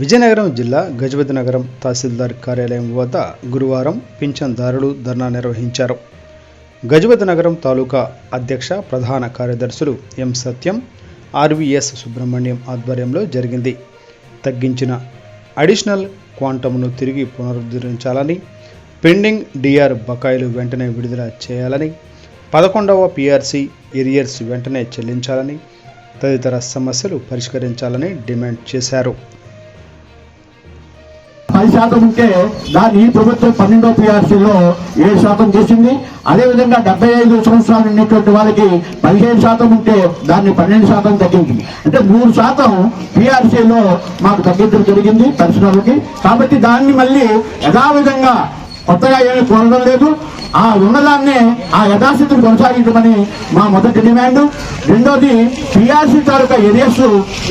విజయనగరం జిల్లా గజపతి నగరం తహసీల్దార్ కార్యాలయం వద్ద గురువారం పింఛన్దారులు ధర్నా నిర్వహించారు. గజపతి నగరం తాలూకా అధ్యక్ష ప్రధాన కార్యదర్శులు ఎం సత్యం ఆర్వీఎస్ సుబ్రహ్మణ్యం ఆధ్వర్యంలో జరిగింది. తగ్గించిన అడిషనల్ క్వాంటమ్ను తిరిగి పునరుద్ధరించాలని పెండింగ్ డిఆర్ బకాయిలు వెంటనే విడుదల చేయాలని పదకొండవ పిఆర్సీ ఏరియర్స్ వెంటనే చెల్లించాలని తదితర సమస్యలు పరిష్కరించాలని డిమాండ్ చేశారు. పది శాతం ఉంటే దాన్ని ఈ ప్రభుత్వం పన్నెండో పిఆర్సీలో ఏడు శాతం చేసింది? అదేవిధంగా డెబ్బై ఐదు సంవత్సరాలు ఉన్నటువంటి వాళ్ళకి పదిహేను శాతం ఉంటే దాన్ని పన్నెండు శాతం తగ్గించింది అంటే మూడు శాతం పిఆర్సీలో మాకు తగ్గించడం జరిగింది పెన్షనర్లకి కాబట్టి దాన్ని మళ్ళీ యథావిధంగా కొత్తగా ఏమీ కోరడం లేదు. ఆ ఉన్నదాన్నే ఆ యథాస్థితిని కొనసాగించమని మా మొదటి డిమాండ్. రెండోది పిఆర్సీ తాలూకా ఏరియాస్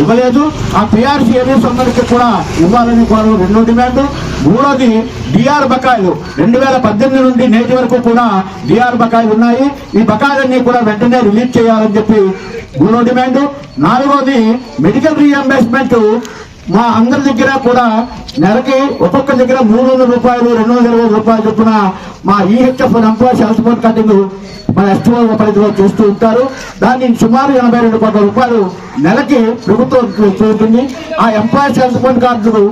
ఇవ్వలేదు. ఆ పిఆర్సీ ఏరియాస్ అందరికీ కూడా ఇవ్వాలని కోరడం రెండో డిమాండ్. మూడోది డిఆర్ బకాయిలు. రెండు వేల పద్దెనిమిది నుండి నేటి వరకు కూడా డిఆర్ బకాయిలు ఉన్నాయి. ఈ బకాయిలన్నీ కూడా వెంటనే రిలీజ్ చేయాలని చెప్పి మూడో డిమాండ్. నాలుగోది మెడికల్ రీఎంబర్స్మెంట్. మా అందరి దగ్గర కూడా నెలకి ఒక్కొక్క దగ్గర మూడు వందల రూపాయలు రెండు వందల ఇరవై రూపాయలు చొప్పున మా EHF employees health board cutting మన ఎస్టీఓ పరిధిలో చేస్తూ ఉంటారు. దాన్ని సుమారు ఎనభై రెండు కోట్ల రూపాయలు నెలకి ప్రభుత్వం ఉంటుంది ఆ ఎంప్లాయీస్ హెల్త్ బోర్డ్ కార్డులు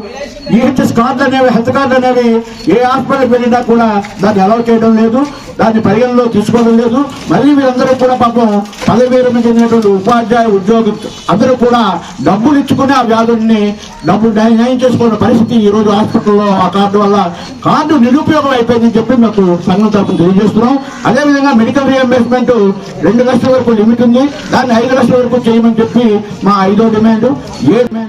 ఈహెచ్ఎస్ కార్డులు అనేవి హెల్త్ కార్డులు అనేవి ఏ హాస్పిటల్కి వెళ్ళినా కూడా దాన్ని అలౌ చేయడం లేదు. దాన్ని పరిగణలో తీసుకోవడం లేదు. మళ్ళీ వీరందరూ కూడా పాపం పదవి విరమణ చెందినటువంటి ఉపాధ్యాయ ఉద్యోగం అందరూ కూడా డబ్బులు ఇచ్చుకుని ఆ వ్యాధుల్ని డబ్బులు నయం నయం చేసుకున్న పరిస్థితి ఈరోజు హాస్పిటల్లో ఆ కార్డు వల్ల కార్డు నిరుపయోగం అయిపోయిందని చెప్పి మాకు సంఘం తరఫున తెలియజేస్తున్నాం. అదేవిధంగా మెడికల్ రియంబర్స్మెంట్ రెండు లక్షల వరకు లిమిట్ ఉంది. దాన్ని ఐదు లక్షల వరకు చేయమని చెప్పి మా ఐదో డిమాండ్. ఏ డిమాండ్